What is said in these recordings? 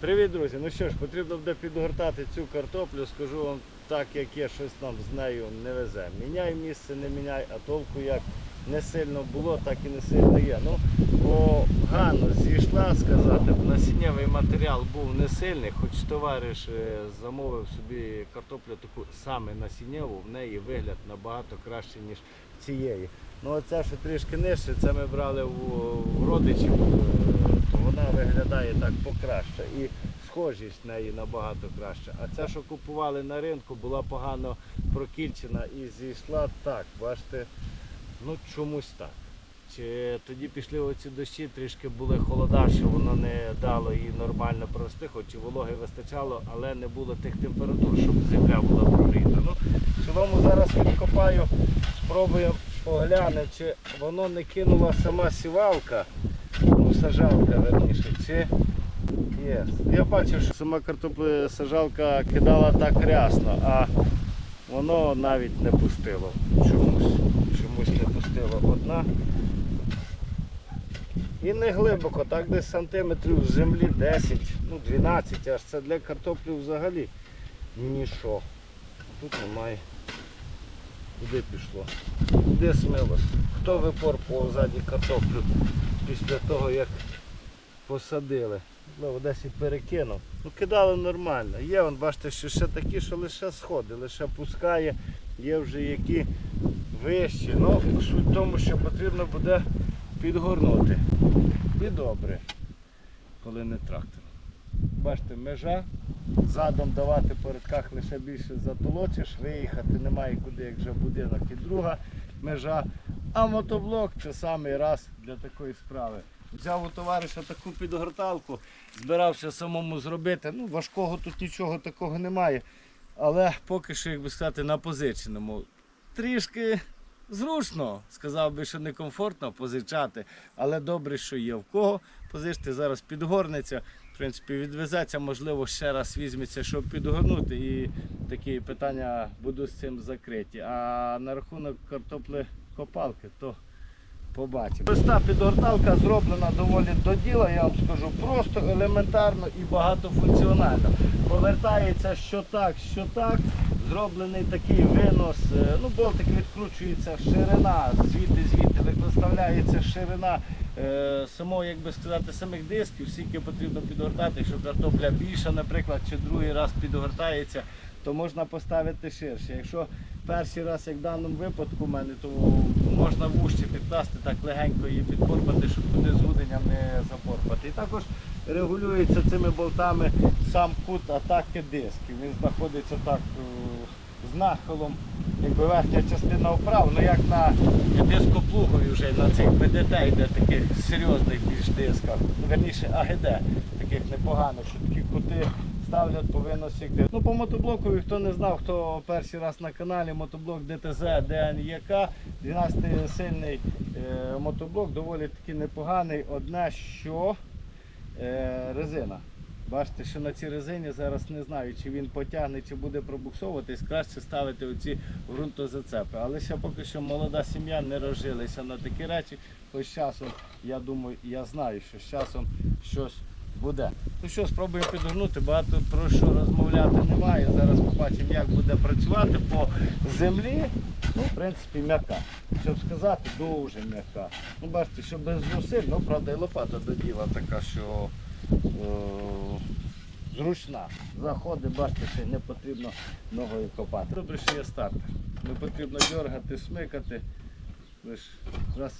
Привіт, друзі! Ну що ж, потрібно буде підгортати цю картоплю. Скажу вам так, як є, щось нам з нею не везе. Міняй місце, не міняй, а толку як не сильно було, так і не сильно є. Ну, погано зійшла сказати. Насіннєвий матеріал був не сильний, хоч товариш е, замовив собі картоплю таку саме насіннєву, в неї вигляд набагато краще, ніж цієї. Ну оця що трішки нижче, це ми брали у, родичів, е, вона виглядає так покраще. І схожість неї набагато краще. А ця, що купували на ринку, була погано прокільчена і зійшла так, бачите, ну чомусь так. Чи тоді пішли оці дощі, трішки були холода, що воно не дало їй нормально прорости, хоч і вологи вистачало, але не було тих температур, щоб земля була прогріта. Ну, в цілому зараз відкопаю, спробую поглянути, чи воно не кинула сама сівалка, сажалка верніше, чи є. Я бачив, що сама картопля сажалка кидала так рясно, а воно навіть не пустило чомусь. Чомусь не пустило одна. І не глибоко, так десь сантиметрів з землі 10, ну 12, аж це для картоплі взагалі нічого. Тут немає. Куди пішло? Куди смилось? Хто випорпував ззаді картоплю після того, як посадили? Можливо, десь і перекинув. Ну кидали нормально. Є, вон, бачите, що ще такі, що лише сходи, лише пускає, є вже які вищі. Ну, суть в тому, що потрібно буде підгорнути. І добре, коли не трактор. Бачите, межа. Задом давати по рядках лише більше затолочиш, виїхати немає куди, як вже будинок і друга межа. А мотоблок це самий раз для такої справи. Взяв у товариша таку підгорталку, збирався самому зробити. Ну, важкого тут нічого такого немає. Але поки що, як би сказати, на позиченому. Трішки зручно, сказав би, що некомфортно позичати, але добре, що є в кого. Позичте зараз підгорнеться. В принципі, відвезеться, можливо, ще раз візьметься, щоб підгорнути. І такі питання будуть з цим закриті. А на рахунок картоплі копалки, то побачимо. Ось та підгорталка зроблена доволі до діла, я вам скажу, просто елементарно і багатофункціонально. Повертається що так, що так. Зроблений такий винос, е, ну болтик відкручується ширина, звідти звідти виставляється ширина е, самого, як би сказати, самих дисків, скільки потрібно підгортати, якщо картопля більша, наприклад, чи другий раз підгортається, то можна поставити ширше. Якщо перший раз, як в даному випадку в мене, то можна вужче підкласти, так легенько її підпорпати, щоб туди з гуденням не запорпати. І також регулюється цими болтами сам кут атаки дисків. Він знаходиться так е, з нахилом, якби верхня частина вправ, ну як на дископлугові вже на цих БДТ йде таких серйозних більш дисках, верніше АГД, таких непоганих, що такі кути ставлять по виносі. Ну по мотоблоку, хто не знав, хто перший раз на каналі, мотоблок ДТЗ ДНЄК, 12-сильний е, мотоблок, доволі таки непоганий. Одне, що е, резина. Бачите, що на цій резині зараз не знаю, чи він потягне, чи буде пробуксовуватись, краще ставити оці ґрунтозацепи. Але ще поки що молода сім'я не розжилися на такі речі. Хоч часом, я думаю, я знаю, що з часом щось буде. Ну що, спробуємо підгорнути, багато про що розмовляти немає. Зараз побачимо, як буде працювати по землі. Ну, в принципі, м'яка. Щоб сказати, дуже м'яка. Ну, бачите, що без зусиль, ну, правда, і лопата до діла така, що е, зручна. Заходи, бачите, ще не потрібно ногою копати. Добре, що є стартер. Не потрібно дергати, смикати. Лиш раз.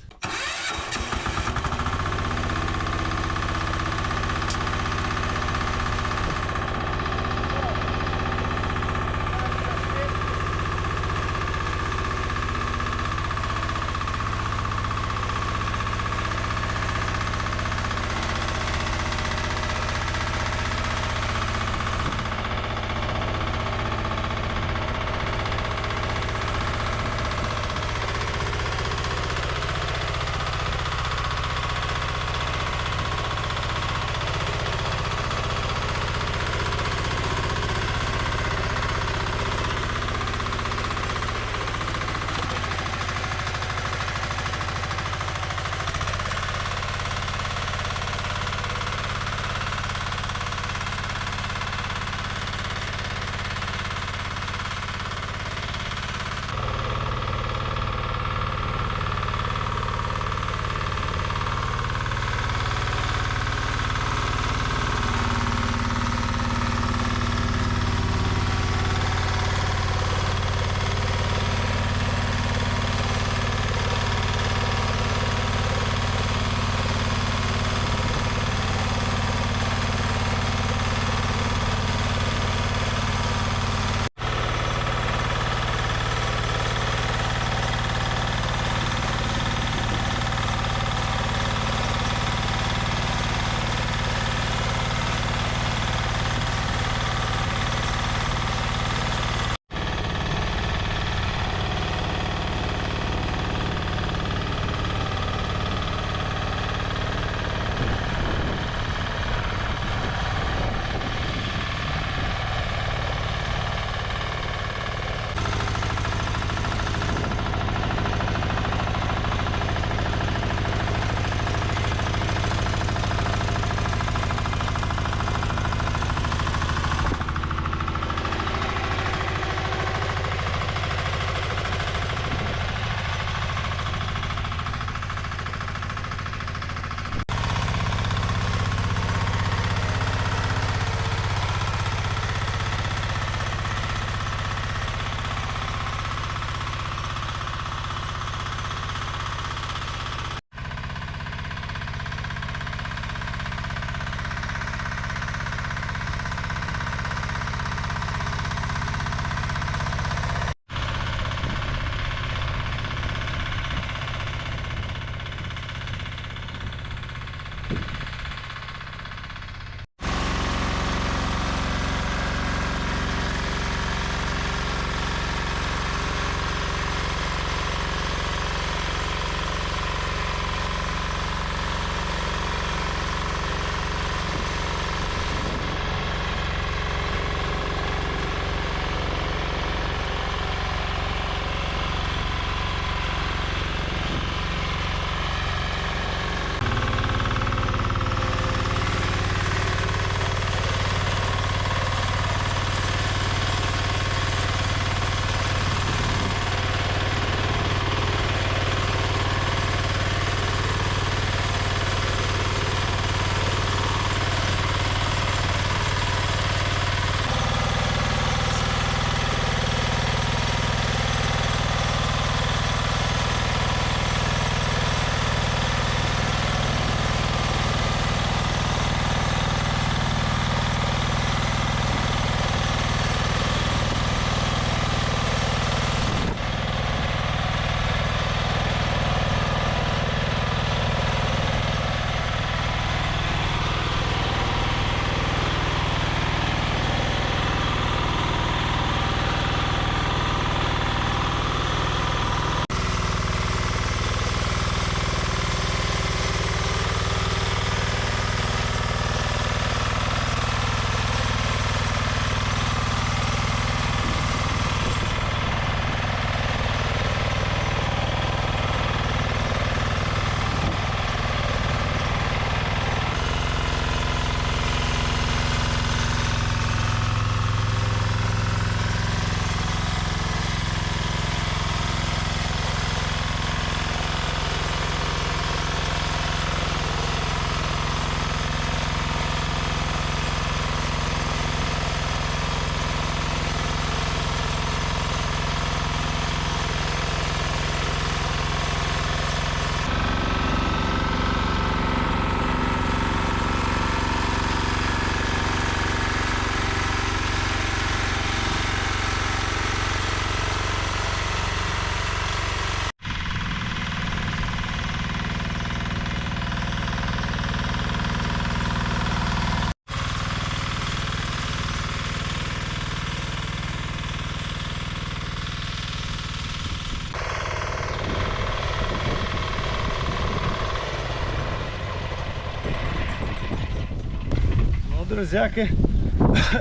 Друзяки.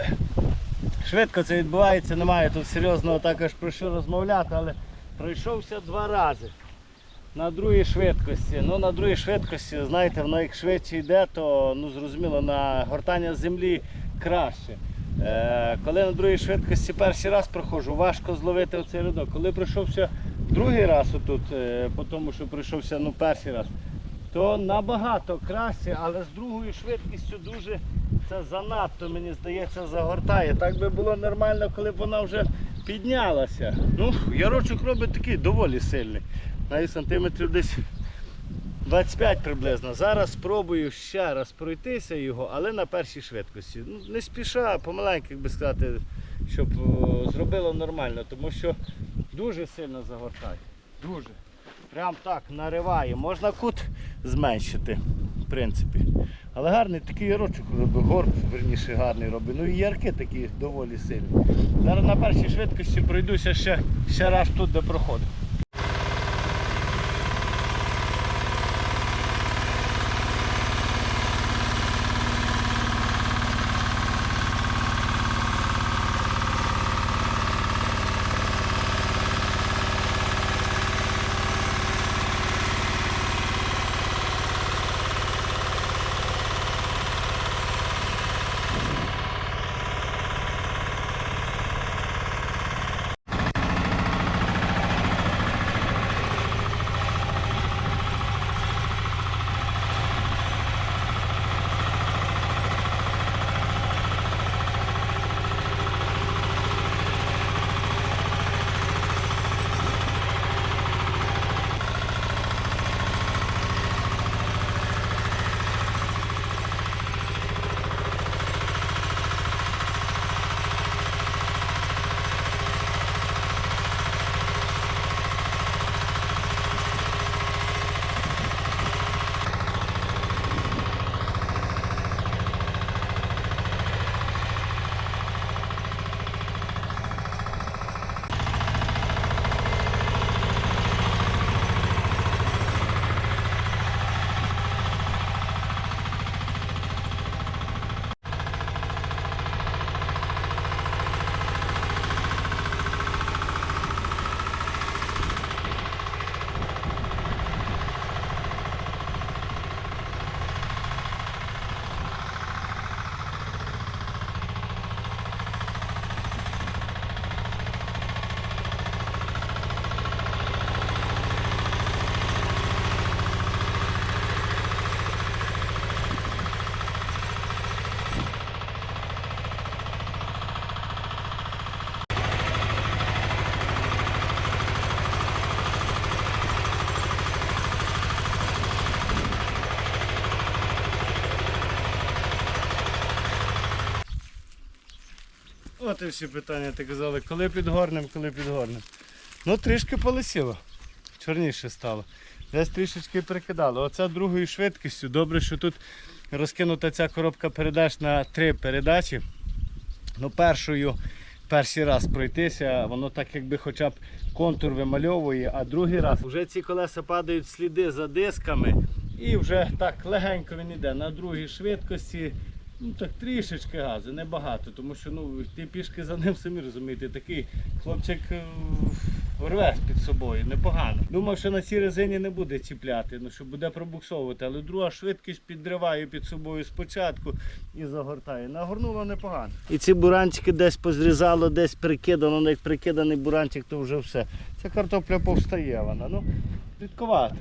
Швидко це відбувається, немає тут серйозного також про що розмовляти, але пройшовся два рази на другій швидкості. Ну на другій швидкості, знаєте, воно як швидше йде, то ну, зрозуміло на гортання землі краще. Е, коли на другій швидкості перший раз проходжу, важко зловити оцей рядок. Коли пройшовся другий раз отут, е, по тому що пройшовся ну, перший раз, то набагато краще, але з другою швидкістю дуже це занадто, мені здається, загортає. Так би було нормально, коли б вона вже піднялася. Ну, ярочок робить такий доволі сильний. Навіть сантиметрів десь 25 приблизно. Зараз спробую ще раз пройтися його, але на першій швидкості. Ну, не спіша, помаленьку, як би сказати, щоб зробило нормально, тому що дуже сильно загортає. Дуже. Прям так нариває. Можна кут зменшити, в принципі. Але гарний такий ярочок робить, горб, верніше гарний робить. Ну і ярки такі доволі сильні. Зараз на першій швидкості пройдуся ще, ще раз тут, де проходив. От питання ти казали, коли підгорнем, коли підгорнем. Ну трішки полисіло. Чорніше стало. Десь трішечки прикидало. Оце другою швидкістю. Добре, що тут розкинута ця коробка передач на три передачі. Ну, першою, перший раз пройтися, воно так якби хоча б контур вимальовує, а другий раз вже ці колеса падають сліди за дисками і вже так легенько він йде на другій швидкості. Ну так трішечки газу, небагато, тому що ну, йти пішки за ним, самі розумієте, такий хлопчик е, рве під собою, непогано. Думав, що на цій резині не буде чіпляти, ну що буде пробуксовувати, але друга швидкість підриває під собою спочатку і загортає. Нагорнуло непогано. І ці буранчики десь позрізало, десь прикидано, ну як прикиданий буранчик, то вже все. Ця картопля повстає вона. Ну, рідковато.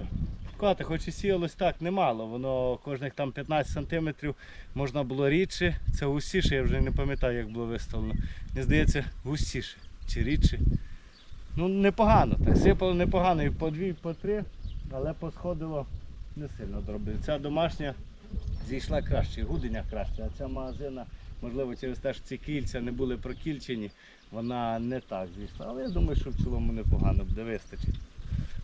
Рідковато, хоч і сіялось так немало, воно кожних там 15 сантиметрів можна було рідше, це густіше, я вже не пам'ятаю, як було виставлено. Мені здається, густіше чи рідше. Ну непогано, так сипало непогано, і по дві, і по три, але посходило не сильно дробили. Ця домашня зійшла краще, гуденя краще, а ця магазина, можливо, через те, що ці кільця не були прокільчені, вона не так зійшла. Але я думаю, що в цілому непогано буде вистачить.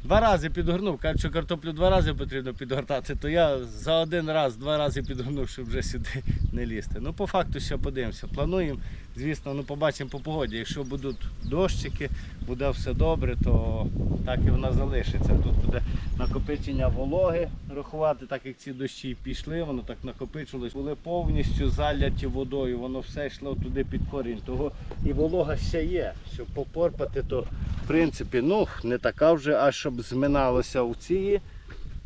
Два рази підгорнув, кажуть, що картоплю два рази потрібно підгортати, то я за один раз, два рази підгорнув, щоб вже сюди не лізти. Ну, по факту ще подивимося. Плануємо, звісно, ну побачимо по погоді. Якщо будуть дощики, буде все добре, то так і вона залишиться. Тут буде накопичення вологи рахувати, так як ці дощі пішли, воно так накопичилось, були повністю заляті водою, воно все йшло туди під корінь. Того і волога ще є. Щоб попорпати, то в принципі ну, не така вже, аж щоб зминалося у ці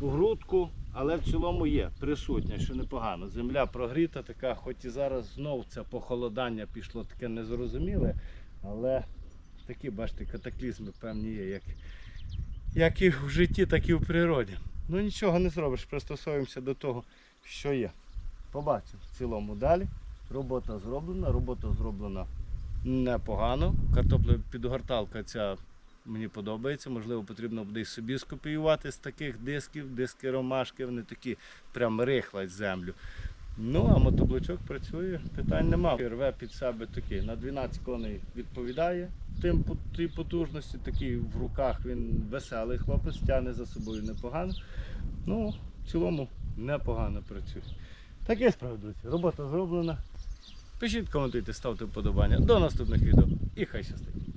у грудку, але в цілому є присутня, що непогано. Земля прогріта, така, хоч і зараз знов це похолодання пішло таке незрозуміле, але такі, бачите, катаклізми певні є, як, як і в житті, так і в природі. Ну нічого не зробиш, пристосуємося до того, що є. Побачимо в цілому далі. Робота зроблена, робота зроблена непогано. Картопля підгорталка ця мені подобається. Можливо, потрібно буде і собі скопіювати з таких дисків, диски ромашки, вони такі прям рихлять землю. Ну, а мотоблочок працює, питань нема. Рве під себе такий. На 12 коней відповідає тим по- потужності, такий в руках він веселий хлопець, тягне за собою непогано. Ну, в цілому непогано працює. Таке справа, друзі. Робота зроблена. Пишіть, коментуйте, ставте вподобання. До наступних відео і хай щастить.